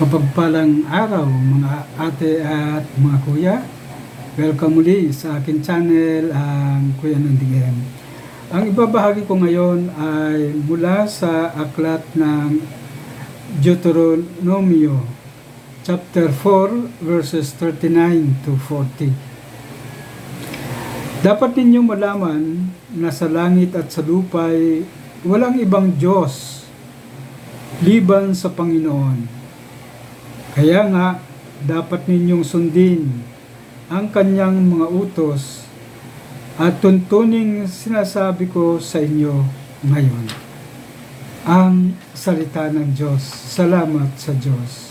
Kapagpalang araw mga ate at mga kuya. Welcome muli sa akin channel, ang Kuya Nandigem. Ang ibabahagi ko ngayon ay mula sa aklat ng Deuteronomio chapter 4 verses 39 to 40. Dapat ninyong malaman na sa langit at sa lupa ay walang ibang Diyos liban sa Panginoon. Kaya nga, dapat ninyong sundin ang kanyang mga utos at tuntuning sinasabi ko sa inyo ngayon. Ang salita ng Diyos. Salamat sa Diyos.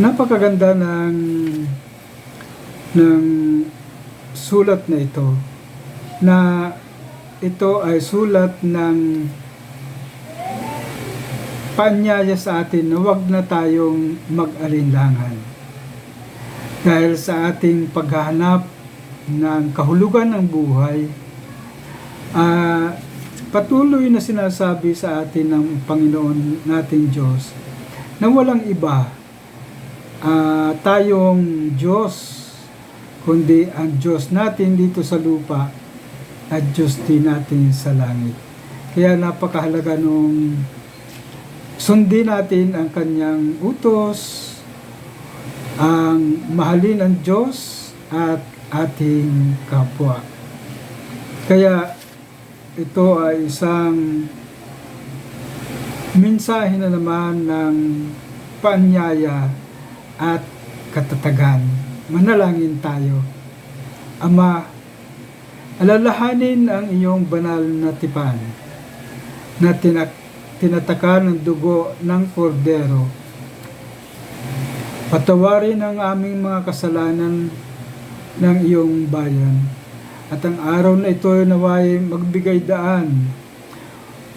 Napakaganda ng ng sulat na ito na ito ay sulat ng paanyaya sa atin na huwag na tayong mag-alinlangan. Dahil sa ating paghahanap ng kahulugan ng buhay, ah, patuloy na sinasabi sa atin ng Panginoon nating Diyos na walang iba ah, tayong Diyos kundi ang Diyos natin dito sa lupa at Diyos din natin sa langit. Kaya napakahalaga nung sundin natin ang kanyang utos, ang mahalin ang Diyos at ating kapwa. Kaya ito ay isang mensahe na naman ng paanyaya at katatagan. Manalangin tayo. Ama, alalahanin ang iyong banal na tipan na tinak tinataka ng dugo ng kordero. Patawarin ang aming mga kasalanan ng iyong bayan. At ang araw na ito ay naway magbigay daan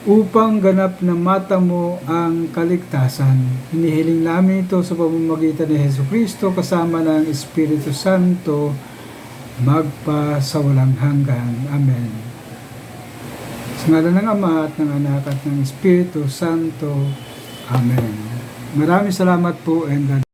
upang ganap na mata mo ang kaligtasan. Hinihiling namin ito sa pamamagitan ni Heso Kristo kasama ng Espiritu Santo magpa sa walang hanggan. Amen. Sa ngalan ng Ama at ng Anak at ng Espiritu Santo. Amen. Maraming salamat po and God